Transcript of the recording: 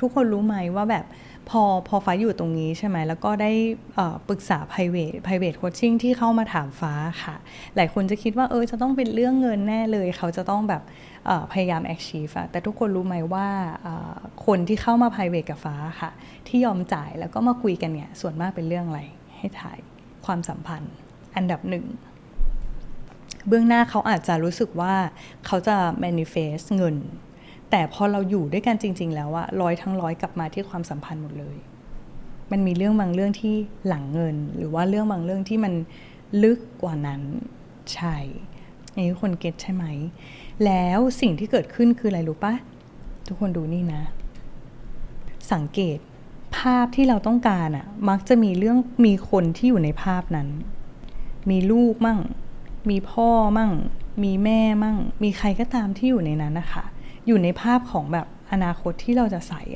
ทุกคนรู้ไหมว่าแบบพอพอฟ้าอยู่ตรงนี้ใช่ไหมแล้วก็ได้ปรึกษา private private coaching ที่เข้ามาถามฟ้าค่ะ หลายคนจะคิดว่าเออจะต้องเป็นเรื่องเงินแน่เลย เขาจะต้องแบบพยายาม achieve อะแต่ทุกคนรู้ไหมว่าคนที่เข้ามา private กับฟ้าค่ะ ที่ยอมจ่ายแล้วก็มาคุยกันเนี่ยส่วนมากเป็นเรื่องอะไรให้ถ่ายความสัมพันธ์ อันดับหนึ่งเบื้องหน้าเขาอาจจะรู้สึกว่าเขาจะ manifest เงิน แต่พอเราอยู่ด้วยกันจริง ๆ แล้วอะร้อยทั้งร้อยกลับมาที่ความสัมพันธ์หมดเลย มันมีเรื่องบางเรื่องที่หลังเงิน หรือว่าเรื่องบางเรื่องที่มันลึกกว่านั้นใช่อันนี้คนเก็ตใช่ไหม แล้วสิ่งที่เกิดขึ้นคืออะไรรู้ปะทุกคนดูนี่นะ สังเกตภาพที่เราต้องการอะมักจะมีเรื่องมีคนที่อยู่ในภาพนั้น มีลูกมั่ง มีพ่อมั่ง มีแม่มั่ง มีใครก็ตามที่อยู่ในนั้นนะคะ อยู่ในภาพของแบบอนาคตที่เราจะใส่อะ